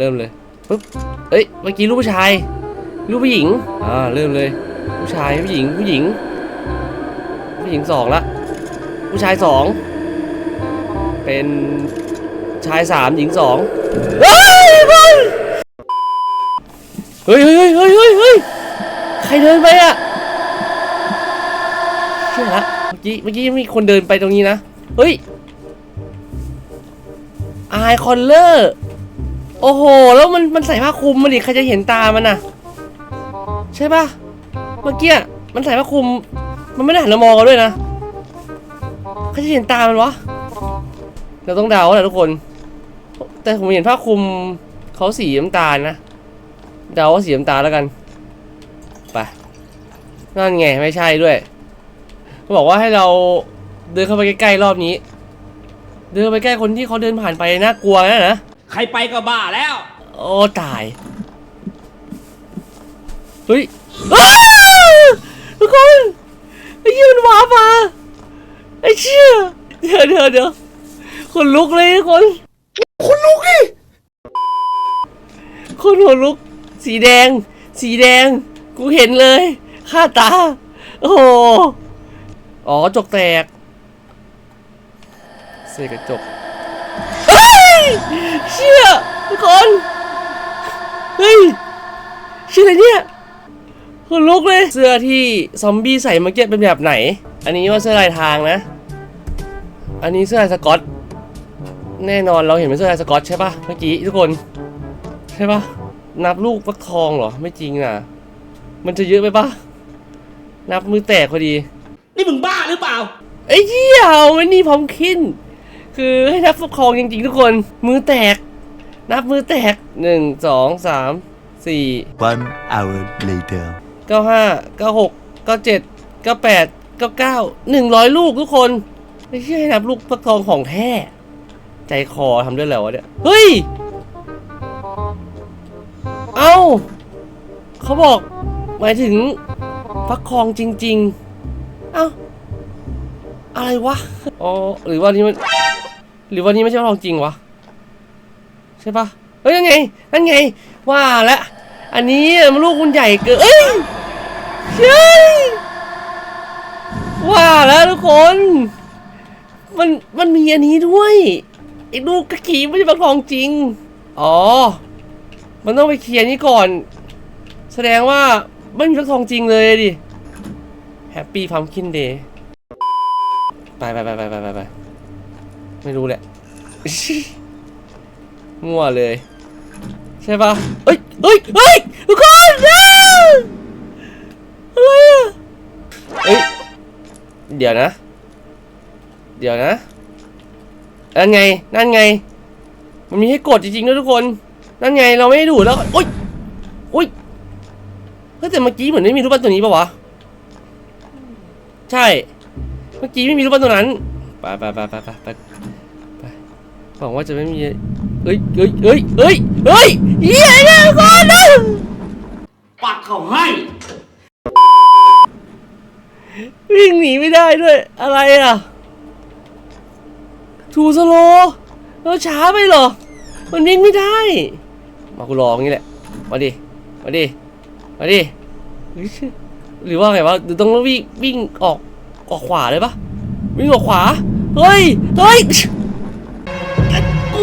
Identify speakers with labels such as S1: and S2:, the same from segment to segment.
S1: เริ่มเลยปุ๊บเอ้ยเมื่อกี้รูปผู้ชายรูปผู้หญิงอ่าเริ่มเลย ผู้ชายผู้หญิงผู้หญิง ผู้หญิงสองละผู้ชายสองเป็นชายสามหญิงสองเฮ้ยเฮ้ยเฮ้ยเฮ้ยเฮ้ยใครเดินไปอะเชื่อละเมื่อกี้เมื่อกี้มีคนเดินไปตรงนี้นะเฮ้ยไอคอนเลอร์ โอ้โห แล้วมันมันใส่ผ้าคลุมมัาดิใครจะเห็นตามันน่ะ ใช่ปะเมื่อกี้มันใส่ผ้าคลุม มันไม่ได้หันมามองเราด้วยนะใครจะเห็นตามันวะเราต้องเดาแหละทุกคน แต่ผมเห็นผ้าคลุมเขาสีน้ำตาลนะเดาว่าสีน้ำตาลแล้วกันไปนั่นไงไม่ใช่ด้วยเขาบอกว่าให้เราเดินเข้าไปใกล้ๆรอบนี้ เดินไปใกล้คนที่เขาเดินผ่านไปน่ากลัวนะนะ
S2: ใครไปก็บ้าแล้ว
S1: โอ้ตาย เฮ้ยทุกคนไอ้ยืนว้ามาไอ้เชื่อเดี๋ยวเดี๋ยวเดี๋ยวคนลุกเลยทุกคน คนลุกดิคนหัวลุก สีแดง สีแดง กูเห็นเลยค่าตา โอ้โหอ๋อจกแตกเสกกระจกเฮ้ย ชื่อทุกคนเฮ้ยชื่ออะไรเนี่ยคนลุกเลย เสื้อที่ซอมบี้ใส่เมื่อกี้เป็นแบบไหน อันนี้ว่าเสื้อลายทางนะ อันนี้เสื้อลายสกอต แน่นอนเราเห็นเป็นเสื้อลายสกอตใช่ปะเมื่อกี้ทุกคน ใช่ปะนับลูกฟักทองเหรอ ไม่จริงนะมันจะเยอะไปปะนับมือแตกพอดี
S2: นี่มึงบ้าหรือเปล่า
S1: ไอ้เหี้ยเอาไม่นี่พร้อมขึ้นคือให้นับฟักทองจริงๆทุกคน มือแตก นับมือแตกหนึ่งสองสามสี่
S3: hour later
S1: เก้าห้าเก้าหกเก้าเจ็ดเก้าแปดเก้าเก้าหนึ่งร้อยลูกทุกคนไม่ใช่นับลูกฟักทองของแท้ใจคอทำด้วยแล้ววะเนี่ย เฮ้ย เอา้า เขาบอก หมายถึงฟักทองจริง ๆ เอา้า อะไรวะ อ๋อ หรือวันนี้มัน หรือวันนี้ไม่ใช่ฟักทองจริงวะ ใช่ปะเอ้ยนั่นไงนั่นไง ว่าแล้วอันนี้มันลูกคุณใหญ่เกินเอ้ยเฮ้ยว่าแล้วทุกคน มันมันมีอันนี้ด้วยไอ้ลูกกระขี่ไม่ใช่ฟักทองจริง อ๋อ มันต้องไปเคลียร์นี้ก่อน แสดงว่าไม่มีฟักทองจริงเลยดิแฮปปี้พัมคินเดย์ไปไปไปไปไปไปไม่รู้แหละ มั่วเลย ใช่ปะเฮ้ยเฮ้ยเฮ้ยทุกคนเฮ้ยเดี๋ยวนะ เดี๋ยวนะนั่นไง นั่นไง มันมีให้กดจริงๆด้วยทุกคน นั่นไงเราไม่ด้ดูแล้วโอ๊ยโอ๊ยเฮ้ยแต่เมื่อกี้เหมือนไม่มีรูปปั้นตัวนี้ปะวะ ใช่ เมื่อกี้ไม่มีรูปปั้นตัวนั้น ไปไปไปไปไป หวังว่าจะไม่มีเฮ้ยเฮ้ยเฮ้ยเฮ้ยเฮ้ยเฮียเนี่ยคนนึง
S2: ปักเขาให้
S1: วิ่งหนีไม่ได้ด้วย อะไรอะทูสโลเราช้าไปหรอ มันวิ่งไม่ได้ มากูรออย่างนี้แหละ มาดิ มาดิ มาดิ หรือว่าไงวะต้องวิ่งวิ่งออกออกขวาเลยปะวิ่งออกขวา เฮ้ย เฮ้ย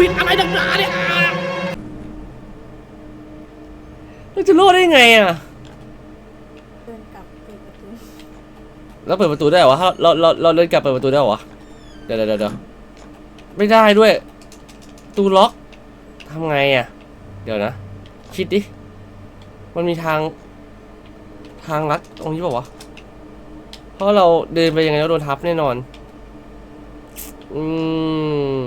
S2: วิดอะไรต่างๆเนี่ย
S1: เราจะรอดได้ยังไงอะ
S4: เดินกลับเปิดประตู
S1: แล้วเปิดประตูได้เหรอวะาเราเราเราเดินกลับเปิดประตูได้เหรอเดี๋ยวเดี๋ยวเดี๋ยวไม่ได้ด้วยตูล็อกทำไงอะ เดี๋ยวนะ คิดดิ มันมีทาง ทางลัดตรงนี้เปล่าวะ เพราะเราเดินไปยังไงก็โดนทับแน่นอน อืม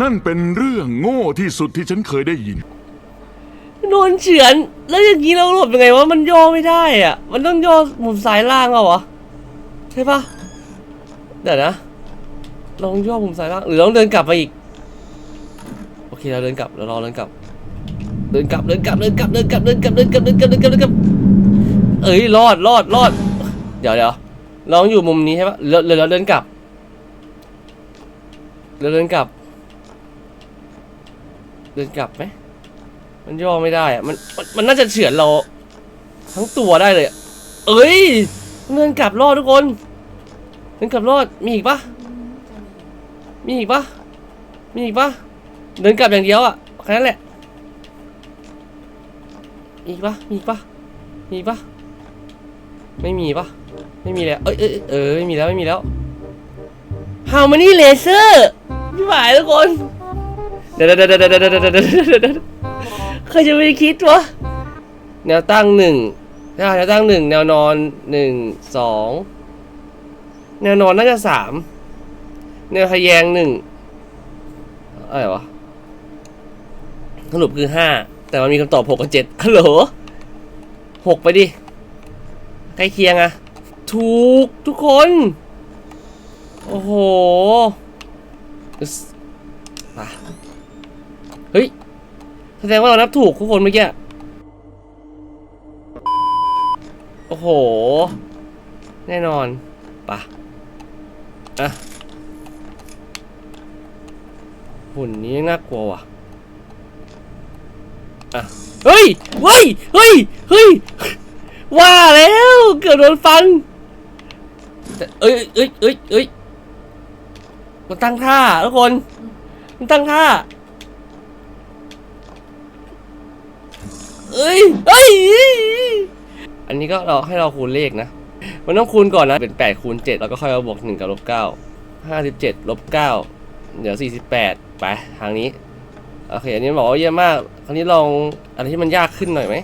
S5: นั่นเป็นเรื่องโง่ที่สุดที่ฉันเคยได้ยิน
S1: โดนเฉือน แล้วอย่างนี้เราหลบยังไงวะมันย่อไม่ได้อะมันต้องย่อมุมซ้ายล่างเอาวะใช่ปะเดี๋ยวนะลองย่อมุมซ้ายล่างหรือต้องเดินกลับมาอีก โอเคเราเดินกลับเรารอเดินกลับ เดินกลับเดินกลับเดินกลับเดินกลับเดินกลับเดินกลับเดินกลับเดินกลับเดินกลับเอ้ยรอดรอดรอด เดี๋ยวเดี๋ยวลองอยู่มุมนี้ใช่ปะเรือเราเดินกลับเรือเดินกลับ เดินกลับไหมมันย่อไม่ได้อะมันมันมันน่าจะเฉือนเรา ทั้งตัวได้เลยอะเอ้ยเดินกลับรอดทุกคนเดินกลับรอดมีอีกปะมีอีกปะมีอีกปะเดินกลับอย่างเดียวอะแค่นั้นแหละมีอีกปะมีอีกปะมีอีกปะไม่มีปะไม่มีแล้วเอ้ยเอ้ยเอ้ยไม่มีแล้วไม่มีแล้ว How many laser พี่หมายทุกคน เดี๋ยวเดี๋ยวเดี๋ยวเดี๋ยวเดี๋ยวใครจะไม่คิดวะแนวตั้งหนึ่งแนวตั้งหนึ่งแนวนอนหนึ่งสองแนวนอนน่าจะสามแนวทะแยงหนึ่งอะไรวะสรุปคือห้าแต่มันมีคำตอบหกกับเจ็ดฮัลโหลหกไปดิใกล้เคียงอะถูกทุกคน โอ้โห Ah. เฮ้ย แสดงว่าเรานับถูกทุกคนเมื่อกี้ โอ้โห แน่นอนปะอะหุ่นนี้น่ากลัวว่ะอะเฮ้ย เฮ้ย เฮ้ย เฮ้ย ว่าแล้ว เกือบโดนฟันเอ้ยเอ้ยเอ้ยเอ้ยมันตั้งท่าทุกคน มันตั้งท่า เอ้ยเอ้ย อันนี้ก็เราให้เราคูณเลขนะ มันต้องคูณก่อนนะ เป็น8คูณ7แล้วก็ค่อยมาบวก1กับลบ9 57ลบ9เดี๋ยว48ไปทางนี้ โอเค อันนี้บอกว่าเยี่ยมมาก คราวนี้ลองอะไรที่มันยากขึ้นหน่อยไหม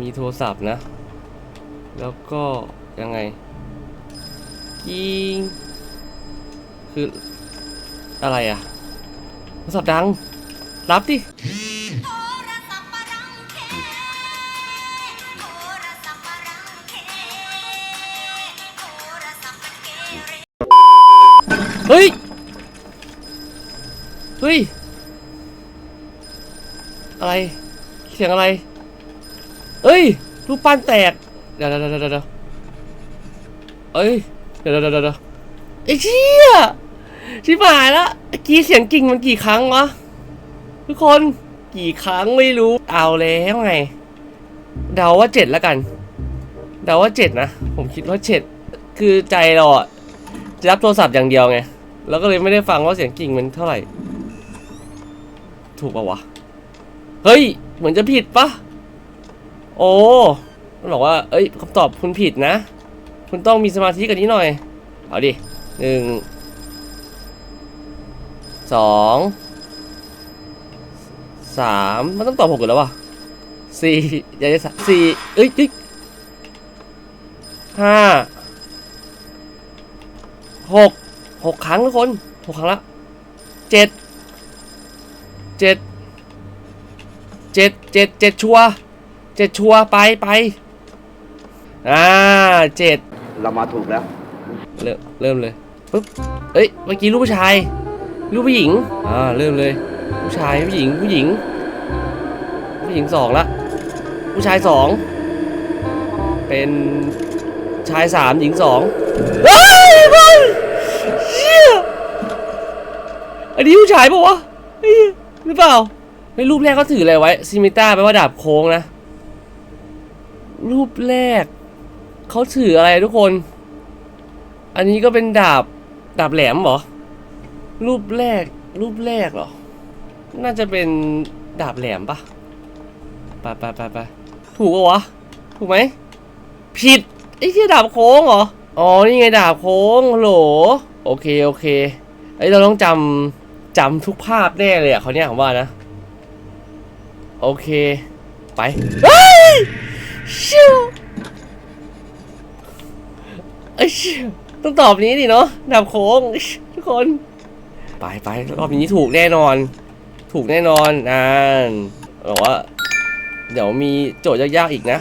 S1: มีโทรศัพท์นะ แล้วก็ยังไงกิ้งคืออะไรอะโทรศัพท์ดัง รับดิ เฮ้ย เฮ้ย อะไร เสียงอะไร เอ้ย รูปปั้นแตก เดี๋ยวเดี๋ยวเดี๋ยวเดี๋ยวเอ้ยเดี๋ยวเดี๋ยวเดี๋ยวเดี๋ยวไอ้เชี่ยชิบหายละกี้เสียงกิ่งมันกี่ครั้งวะทุกคนกี่ครั้งไม่รู้ เอาแล้วไง เดาว่าเจ็ดแล้วกัน เดาว่าเจ็ดนะ ผมคิดว่าเจ็ด คือใจเราอะจะรับโทรศัพท์อย่างเดียวไง แล้วก็เลยไม่ได้ฟังว่าเสียงกิ่งมันเท่าไหร่ ถูกปะวะ เฮ้ย เหมือนจะผิดปะโอ้มันบอกว่า เอ้ยคำตอบคุณผิดนะ คุณต้องมีสมาธิกันนี้หน่อย เอาดิหนึ่งสองสามมันต้องตอบหกอยู่แล้ววะสี่ย่าจะสามสี่เอ้ยเอ้ยห้าหก หกครั้งทุกคนหกครั้งละเจ็ดเจ็ดเจ็ดเจ็ดเจ็ดชัวร์เจ็ดชัวร์ไปไปอ่าเจ็ด
S5: เรามาถูกแล้ว
S1: เริ่มเริ่มเลยปุ๊บเอ้ยเมื่อกี้รูปผู้ชายรูปผู้หญิงอ่าเริ่มเลย ผู้ชายผู้หญิงผู้หญิง ผู้หญิงสองละผู้ชายสองเป็นชายสามหญิงสองเฮ้ยบอลเชี่ยอั นี้ผู้ชายปะวะหรือเปล่าในรูปแรกเขาถืออะไรไว้ซิมิต้าแปลว่าดาบโค้งนะ รูปแรกเขาถืออะไรทุกคน อันนี้ก็เป็นดาบดาบแหลมเหรอ รูปแรก รูปแรกเหรอ น่าจะเป็นดาบแหลมปะไปไปไปไปถูกปะวะ ถูกไหม ผิดไอ้ที่ดาบโค้งเหรอ อ๋อ นี่ไงดาบโค้งโหล โอเค โอเคไอ้เราต้องจำ จำทุกภาพแน่เลยอะเขาเนี่ยผมว่านะ โอเค ไปเฮ้ยชิวไอ้ยชิวต้องตอบนี้ดิเนาะดาบโค้งทุกคน ไปไปรอบนี้ถูกแน่นอน ถูกแน่นอนอ่านบอกว่า เดี๋ยวมีโจทย์ยากๆอีกนะ